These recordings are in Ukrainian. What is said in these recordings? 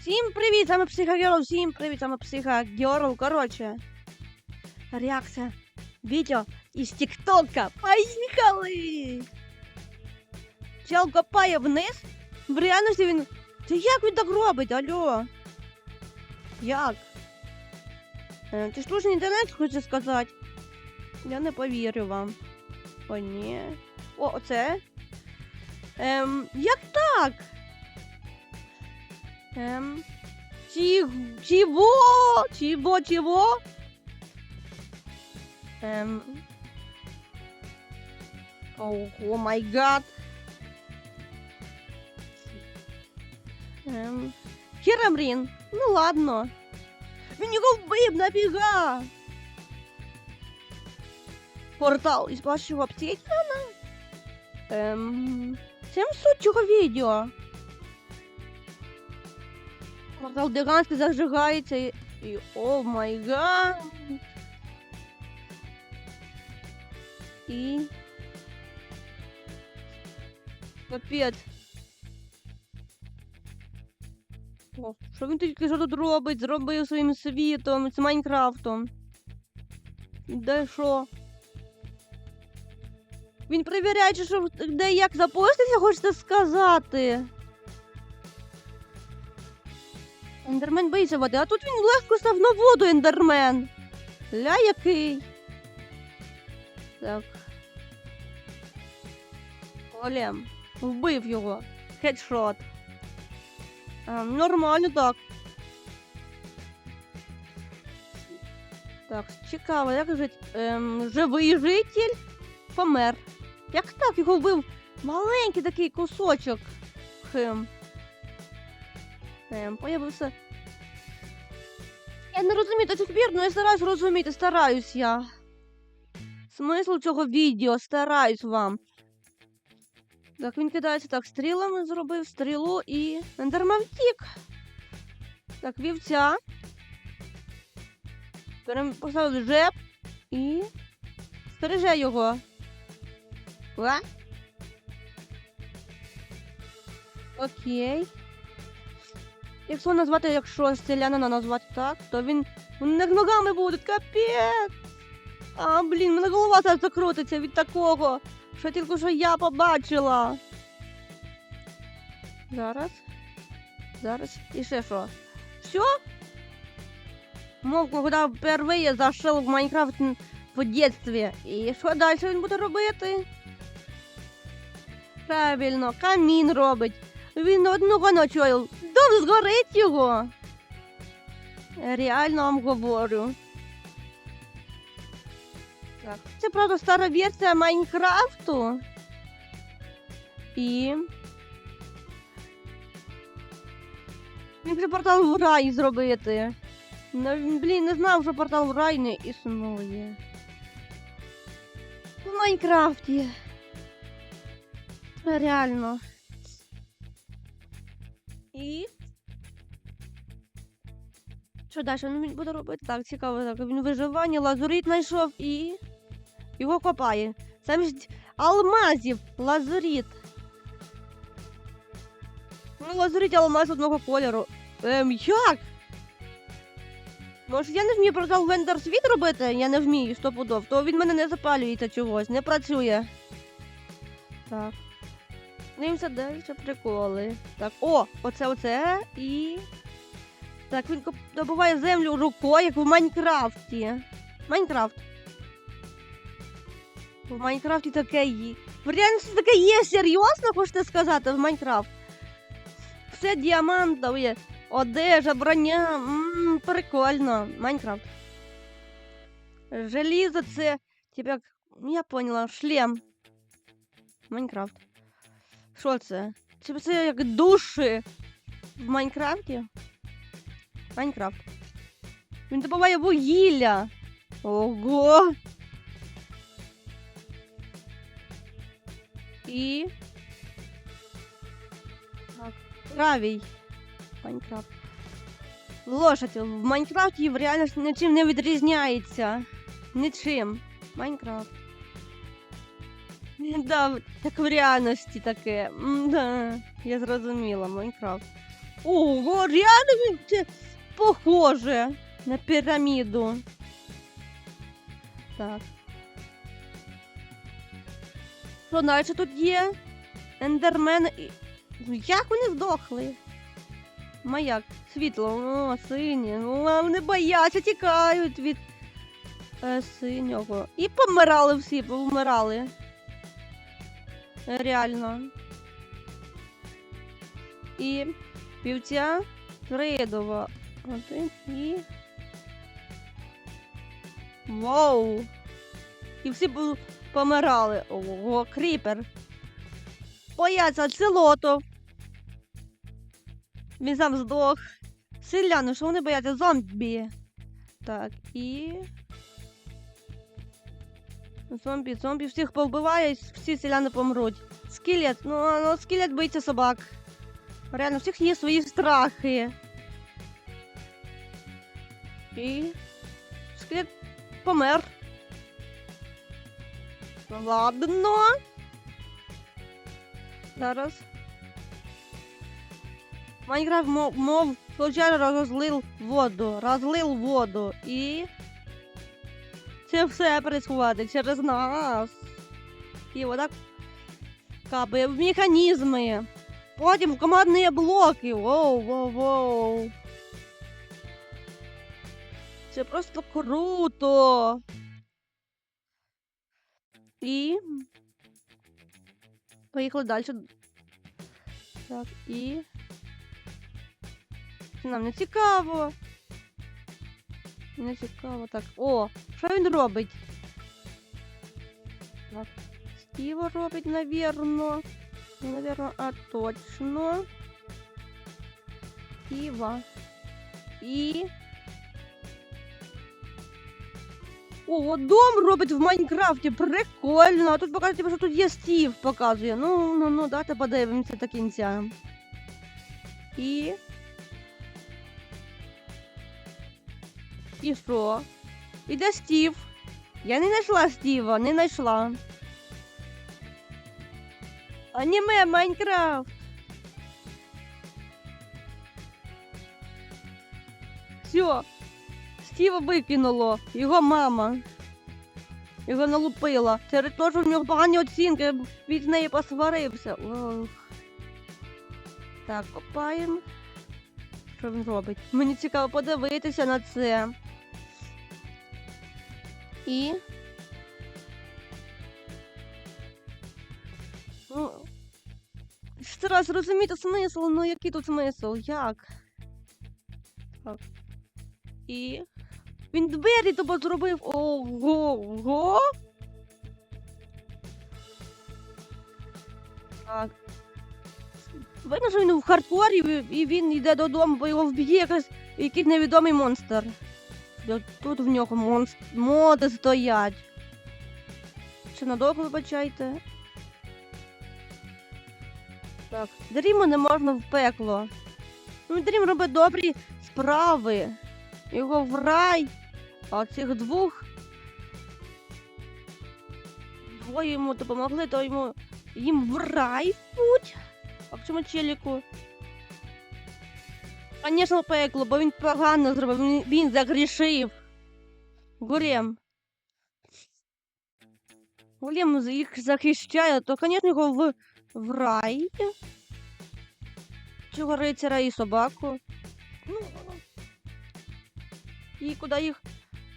Всім привіт, саме Психогерл, всім привіт, саме Психогерл. Короче, реакція відео із ТикТока. Поїхали! Чел копає вниз. В реальності він. Та як він так робить? Алло? Як? Е, Це штучний інтернет, хочу сказати. Я не повірю вам. О, ні. О, оце. Ем, як так? Ем. Чи... Чего? Чего, чего? Ем. О, о май гад. Ем. Херамрін. Ну ладно. Він його вбив, нафіга. Портал із вашого обсідіана? Ем. Чим суть цього відео? Портал Деганський зажигається і... і... О май гад! І... Капець. О, що він тільки що тут робить? Зробив своїм світом, з Майнкрафтом. Де що? Він перевіряє, що де як запуститься, хочете сказати. Ендермен боїться води, а тут він легко став на воду, ендермен. Ля який. Так. Голем. Вбив його. Хедшот. А, нормально так. Так, цікаво, як жить. Ем, живий житель помер. Як так його вбив? Маленький такий кусочок. Хм. Ем, появився. Не розумію до цих пір, але я стараюсь розуміти, стараюсь я. Смисл цього відео, стараюсь вам. Так, він кидається так, стрілами зробив стрілу і. Ендерман втік. Так, вівця. Перем... Поставив жеб і. Стереже його. Ла? Окей. Якщо назвати, якщо селянина назвати так, то він. Не ногами буде, капець. А, блін, мене голова зараз закрутиться від такого. Що тільки що я побачила. Зараз. Зараз. І ще що? Все? Мов, коли впервые зашел в Майнкрафт в детстве. І що далі він буде робити? Правильно, камін робить. Він одного ночою. Дом згорить його. Реально вам говорю. Так. Це правда стара версія Майнкрафту. І. Він вже портал в рай зробити. Ну, блін, не знав, що портал в рай не існує. В Майнкрафті. Реально. І. Що далі він буде робити? Так, цікаво, так. Він виживання, лазурит знайшов і. Його копає. Замість алмазів лазурит. Ну, лазурит алмаз одного кольору. Ем, як? Може, я не вмію портал в Ендер світ робити? Я не вмію стопудов. То він мене не запалюється чогось, не працює. Так. Дивимося далі приколи. Так, о, оце оце і. Так, він добуває землю рукою, як в Майнкрафті. Майнкрафт. В Майнкрафті таке є. В реальності таке є, серйозно хочете сказати, в Майнкрафт. Все діамантове, одежа, броня. Ммм, прикольно. Майнкрафт. Желізо це, типа, я поняла, шлем. Майнкрафт. Що це? Це, це як душі в Майнкрафті? Майнкрафт. Він добуває вугілля. Ого. І. Так. Гравій. Майнкрафт. Лошадь в Майнкрафті в реальності нічим не відрізняється. Нічим. Майнкрафт. Да, так в реальності таке. Да, я зрозуміла, Майнкрафт. Ого, реально похоже на піраміду. Так. Що далі тут є? Ендермен і. Ну, Як вони здохли? Маяк, світло, о, синє. Ну, а вони бояться, тікають від е, синього. І помирали всі, повмирали. Реально. І півця Тридова. Один і. Вау! І всі помирали. Ого, кріпер. Бояться, це. Він сам здох. Селяни, що вони бояться? Зомбі. Так, і. Зомбі, зомбі всіх повбиває, всі селяни помруть. Скелет, ну, ну скелет боїться собак. Реально, всіх є свої страхи. І. Скелет помер. Ладно. Зараз. Майнкрафт мов, мов случайно розлив воду. Розлив воду. І. Це все происходить через нас. І отак капає в механізми. Потім в командні блоки. Воу, воу, воу. Це просто круто. І. Поїхали далі. Так, і. Це Нам не цікаво. Не цікаво. Так. О, що він робить? Так. Стіва робить, навірно. Не Навірно, а точно. Стіва. І. О, дом робить в Майнкрафті. Прикольно. А тут показує, що тут є Стів, показує. Ну, ну, ну, дайте подивимося до кінця. І. І що? І де Стів? Я не знайшла Стіва, не знайшла. Аніме Майнкрафт. Все. Стіва викинуло. Його мама. Його налупила. Через те, що в нього погані оцінки, від неї посварився. Ох. Так, копаємо. Що він робить? Мені цікаво подивитися на це. І. Ну, ще раз розуміти смисл, ну який тут смисл? Як? Так. І. Він двері тобі зробив. Ого. Ого. Так. Видно, що він в хардкорі і він йде додому, бо його вб'є якийсь, якийсь невідомий монстр. Тут в нього монст... моди стоять. Чи надовго вибачайте? Так, Дріму не можна в пекло. Ну, Дрім робить добрі справи. Його в рай. А цих двох. Двоє йому допомогли, то йому їм в рай путь. А к чому челіку? Звісно, пекло, бо він погано зробив, він, він загрішив. Гурем. Гурем їх захищає, то, звісно, його в, в рай. Чого рицаря і собаку. Ну, і куди їх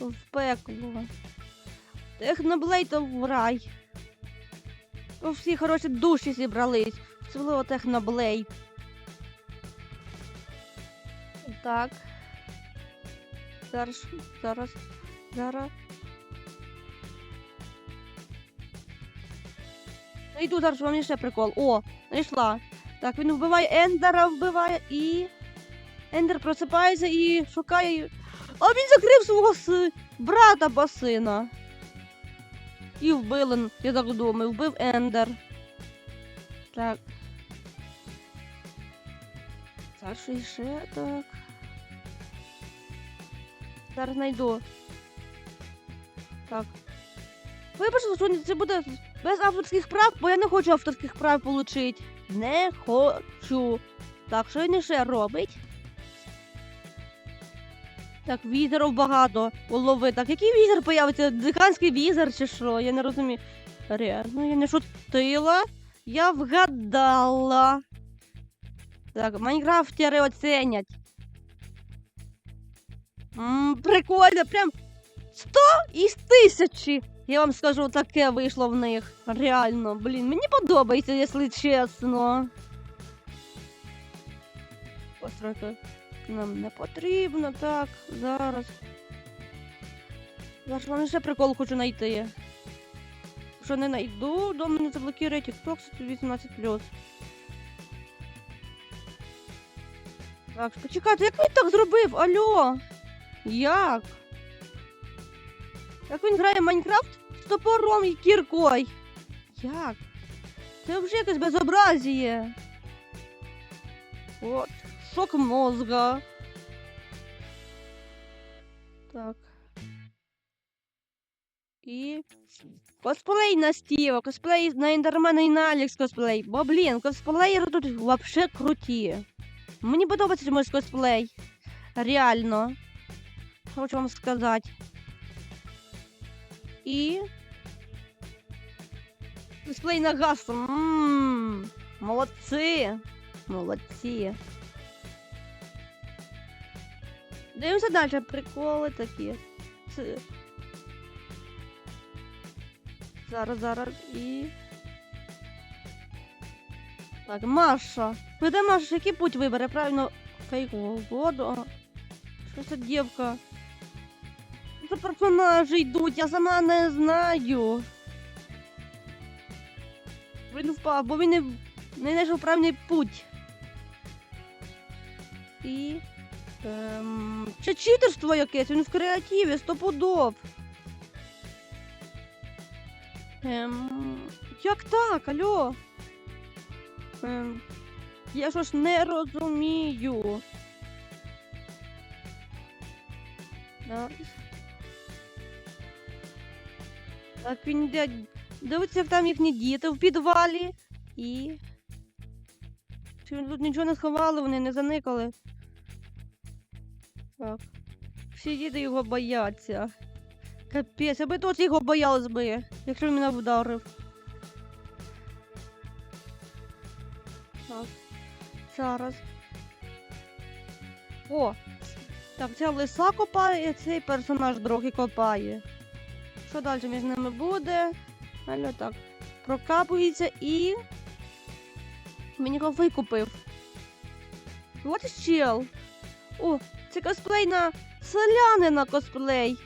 в пекло. Техноблейд в рай. То всі хороші душі зібрались. Особливо Техноблейд. Так. Зараз, зараз, зараз. Ну тут зараз вам ще прикол. О, знайшла. Так, він вбиває Ендера, вбиває і. Ендер просипається і шукає. А він закрив свого с... брата басина. І вбили, я так думаю, вбив Ендер. Так. І ще так. Зараз знайду. Так. Вибачте, що це буде без авторських прав, бо я не хочу авторських прав отримати. Не хочу. Так, що він ще робить? Так, візерів багато улови. Так, який візер появиться? Диканський візер чи що? Я не розумію. Реально, я не шутила. Я вгадала. Так, майнкрафтери оценять. М, прикольно, прям 100 із тисячі. Я вам скажу, таке вийшло в них. Реально, блін, мені подобається, якщо чесно. Постройка нам не потрібно, так, зараз. Зараз вам ще прикол хочу знайти. Що не знайду, до мене заблокує TikTok 18+. Так, почекайте, як він так зробив? Алло? Як? Як він грає в Майнкрафт з топором і кіркою? Як? Це вже якесь безобразіє. От, шок мозга. Так. І. Косплей на Стіва, косплей на Ендермена і на Алекс косплей. Бо, блін, косплеєри тут вообще круті. Мені подобається чомусь косплей. Реально. Хочу вам сказати. І. Косплей на гасу. Ммм. Молодці. Молодці. Дивимося далі. Приколи такі. Зараз, зараз і. Так, Маша. Ну Маша, який путь вибере? Правильно, кайку воду. Що це дівка? Це персонажі йдуть, я сама не знаю. Він впав, бо він не знайшов правильний путь. І. Ем, це читерство якесь, він в креативі, стопудов. Ем, як так, алло? Ем, я що ж не розумію. Так. Так, він йде. Дивиться, як там їхні діти в підвалі. І. Чи тут нічого не сховали, вони не заникали. Так. Всі діти його бояться. Капець, аби тут його боялись би, якщо він мене вдарив. Так. Зараз. О! Так, ця лиса копає, і цей персонаж другий копає. Що далі між ними буде? Алло, так. Прокапується і. Він його викупив. От чел. О, це косплей на селянина косплей.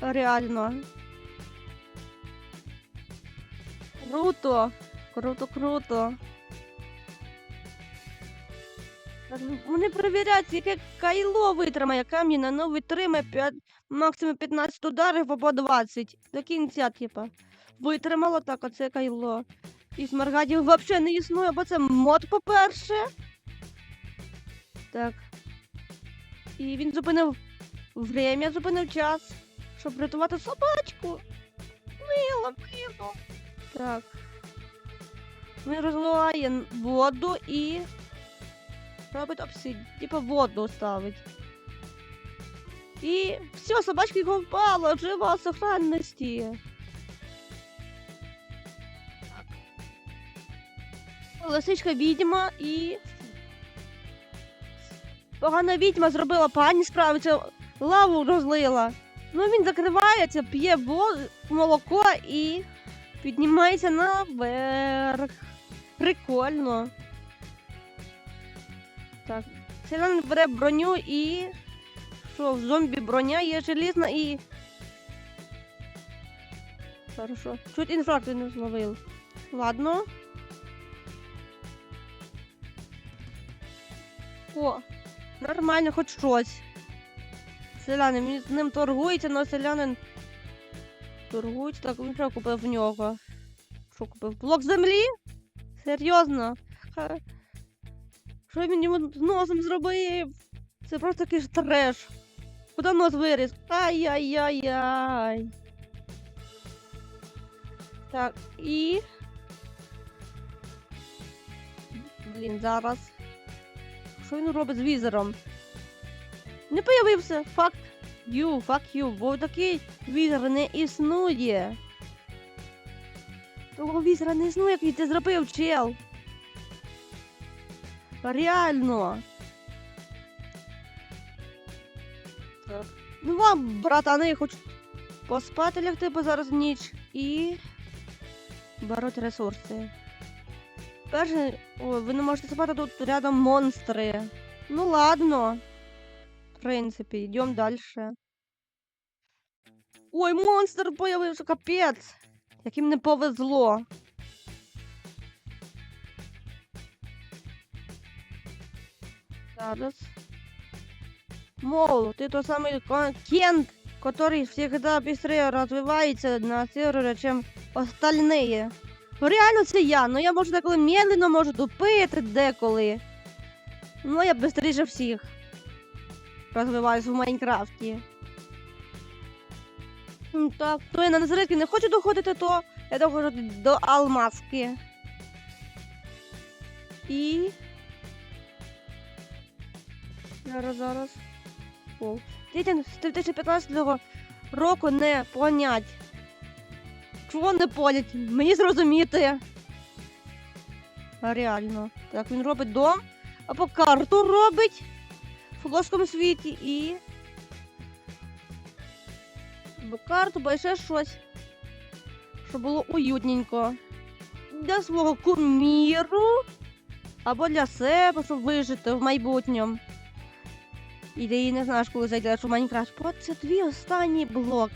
Реально. Круто. Круто, круто. Вони перевіряють, яке кайло витримає камінь, ну витримає 5, максимум 15 ударів або 20. До кінця, типа. Витримало так, оце кайло. І смаргадів взагалі не існує, бо це мод, по-перше. Так. І він зупинив время, зупинив час, щоб рятувати собачку. Мило, мило. Так. Він розливає воду і робить обсид, типа воду ставить. І все, собачка його впала, жива сохранності. Лисичка відьма і. Погана відьма зробила пані справи, це лаву розлила. Ну він закривається, п'є молоко і піднімається наверх. Прикольно. Так. Селян бере броню і. Що, в зомбі броня є желізна і. Хорошо. Чуть інфаркт не зловив. Ладно. О, нормально, хоч щось. Селянин, з ним торгується, але селянин торгується. Так, він що купив в нього? Що купив? Блок землі? Серйозно? Ха- Що він йому з носом зробив? Це просто якийсь треш. Куди нос виріс? Ай-яй-яй-яй. Так, і. Блін, зараз. Що він робить з візером? Не появився. Факт. Ю, fuck you, бо такий візер не існує. Того візера не існує, який ти зробив, чел. Реально. Так. Ну вам, братани, хочуть поспати лягти, бо зараз ніч і беруть ресурси. Перше, ой, ви не можете спати тут рядом монстри. Ну ладно. В принципі, йдемо далі. Ой, монстр появився, капець. Яким не повезло. Зараз. Мол, ты тот самый ко- Кент, который всегда быстрее развивается на сервере, чем остальные. Ну реально це я, ну я можу деколи медленно можу тупити деколи. Ну я быстріше всіх розвиваюсь в Майнкрафті. Так, то я на назаритки не хочу доходити, то я доходжу до алмазки. І. Зараз, зараз. Дітям з 2015 року не понять. Чого не понять? Мені зрозуміти. Реально. Так, він робить дом, або карту робить в плоскому світі і. Або карту, або ще щось. Щоб було уютненько. Для свого куміру. Або для себе, щоб вижити в майбутньому. І ти не знаєш, коли зайдеш у Майнкрафт. Бо це твій останній блок.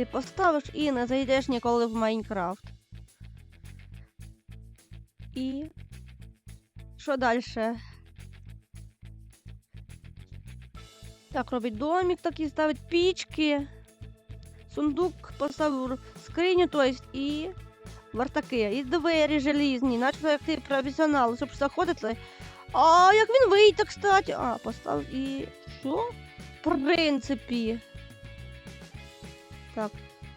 Ти поставиш і не зайдеш ніколи в Майнкрафт. І. Що далі? Так, робить домик такий, ставить пічки. Сундук поставив скриню, то есть, і вартаки, і двері желізні, начебто як ти професіонал, щоб заходити. А як він вийде, кстати? А, поставив і. Що? В принципі. Так.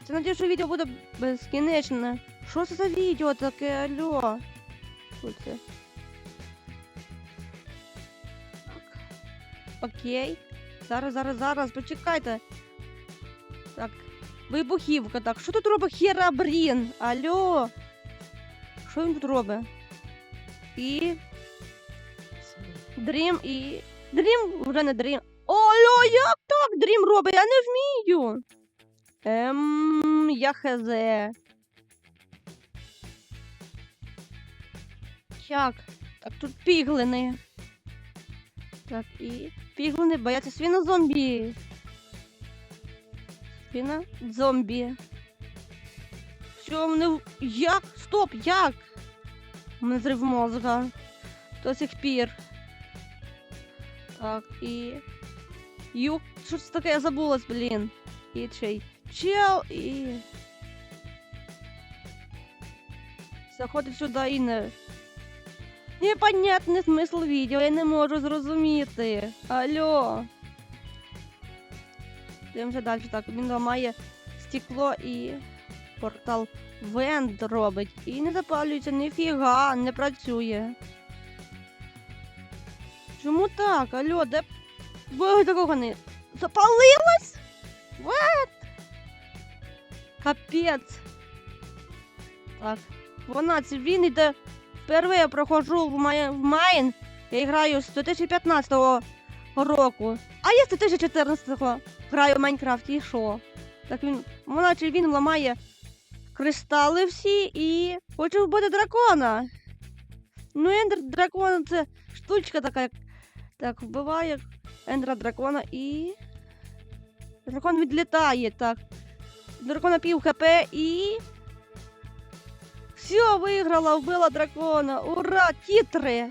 Це надію, що відео буде безкінечне. Що це за відео таке, алло? Що це? Так. Окей. Зараз, зараз, зараз, почекайте. Так. Вибухівка, так. Що тут робить Херабрін? Алло? Що він тут робить? І. Дрім і. Дрім вже не дрім. Алло, як так дрім робить? Я не вмію. Ем, я хз. Як? Так тут піглини. Так, і піглини бояться свіна зомбі. Свіна зомбі. Що мене. Як? Стоп, як? У мене зрив мозга. До сих пір. Так, і. Юк, що це таке? Я забулась, блін. І чей. Чел і. Заходить сюди і не. Непонятний смисл відео, я не можу зрозуміти. Алло. Дивимося далі. Так, він ламає стекло і портал Венд робить. І не запалюється, ніфіга, не працює. Чому так? Алло, де Бога такого не. Запалилась? Капець. Так. 12. Він іде. Впервые я проходжу в, май... в Майн. Я граю з 2015 року. А я з 2014 граю в Майнкрафті. І що? Так він. Наче він ламає кристали всі і хоче вбити дракона. Ну, ендер дракон це штучка така, як. Так, вбиває ендера дракона і. Дракон відлітає, так. Дракона пів хп і. Все, виграла, вбила дракона. Ура! Тітри!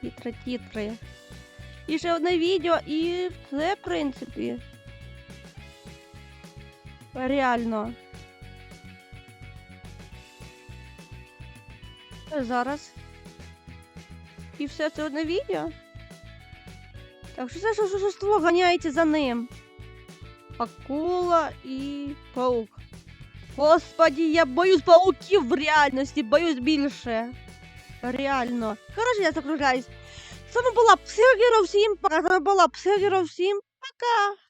Тітри, тітри. І ще одне відео, і все, в принципі. Реально. Зараз. І все це одне відео. Так, що це за существо ганяється за ним? Акула і паук. Господи, я боюсь пауків в реальності, боюсь більше. Реально. Коротше, я закругляюсь. С вами була Психогерл пока. С вами была Психогерл всім. Пока.